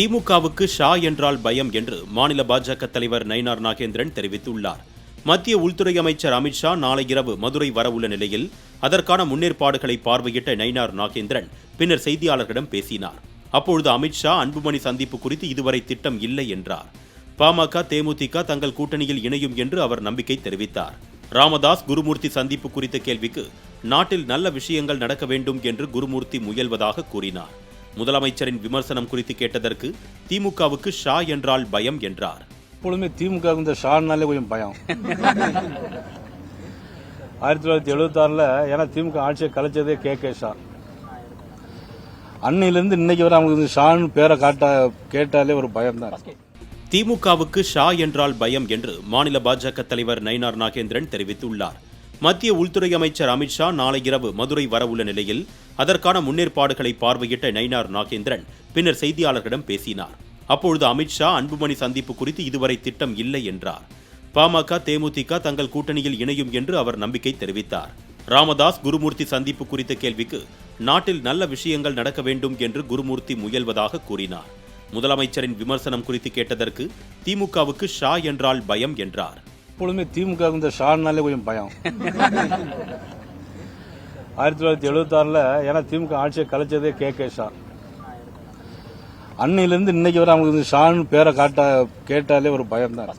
திமுகவுக்கு ஷா என்றால் பயம் என்று மாநில பாஜக தலைவர் நயினார் நாகேந்திரன் தெரிவித்துள்ளார். மத்திய உள்துறை அமைச்சர் அமித்ஷா நாளை இரவு மதுரை வரவுள்ள நிலையில் அதற்கான முன்னேற்பாடுகளை பார்வையிட்ட நயினார் நாகேந்திரன் பின்னர் செய்தியாளர்களிடம் பேசினார். அப்பொழுது அமித்ஷா அன்புமணி சந்திப்பு குறித்து இதுவரை திட்டம் இல்லை என்றார். பாமக தேமுதிக தங்கள் கூட்டணியில் இணையும் என்று அவர் நம்பிக்கை தெரிவித்தார். ராமதாஸ் குருமூர்த்தி சந்திப்பு குறித்த கேள்விக்கு நாட்டில் நல்ல விஷயங்கள் நடக்க வேண்டும் என்று குருமூர்த்தி முயல்வதாக கூறினார். முதலமைச்சரின் விமர்சனம் குறித்து கேட்டதற்கு திமுகவுக்கு ஷா என்றால் பயம் என்றார். எப்பொழுதுமே திமுக இந்த ஷான்னாலே கொஞ்சம் பயம். ஆயிரத்தி தொள்ளாயிரத்தி எழுபத்தாறில் ஏன்னா திமுக ஆட்சியை கலைச்சதே கே கே ஷா. அன்னையிலேருந்து இன்னைக்கு வரை அவங்களுக்கு ஷான்னு பேரை காட்ட கேட்டாலே ஒரு பயம் தான் திமுகவுக்கு ஷா என்றால் பயம் என்று மாநில பாஜக தலைவர் நயினார் நாகேந்திரன் தெரிவித்துள்ளார். மத்திய உள்துறை அமைச்சர் அமித்ஷா நாளை இரவு மதுரை வரவுள்ள நிலையில் அதற்கான முன்னேற்பாடுகளை பார்வையிட்ட நயினார் நாகேந்திரன் பின்னர் செய்தியாளர்களிடம் பேசினார். அப்பொழுது அமித்ஷா அன்புமணி சந்திப்பு குறித்து இதுவரை திட்டம் இல்லை என்றார். பாமக தேமுதிக தங்கள் கூட்டணியில் இணையும் என்று அவர் நம்பிக்கை தெரிவித்தார். ராமதாஸ் குருமூர்த்தி சந்திப்பு குறித்த கேள்விக்கு நாட்டில் நல்ல விஷயங்கள் நடக்க வேண்டும் என்று குருமூர்த்தி முயல்வதாக கூறினார். முதலமைச்சரின் விமர்சனம் குறித்து கேட்டதற்கு திமுகவுக்கு ஷா என்றால் பயம் என்றார். எப்பொழுதுமே திமுக இந்த ஷான்னாலே கொஞ்சம் பயம். ஆயிரத்தி தொள்ளாயிரத்தி எழுபத்தாறில் ஏன்னா திமுக ஆட்சியை கலைச்சதே கே. கே. ஷா. அன்னையிலேருந்து இன்னைக்கு வரை அவங்களுக்கு இந்த ஷான்னு பேரை காட்ட கேட்டாலே ஒரு பயம் தான்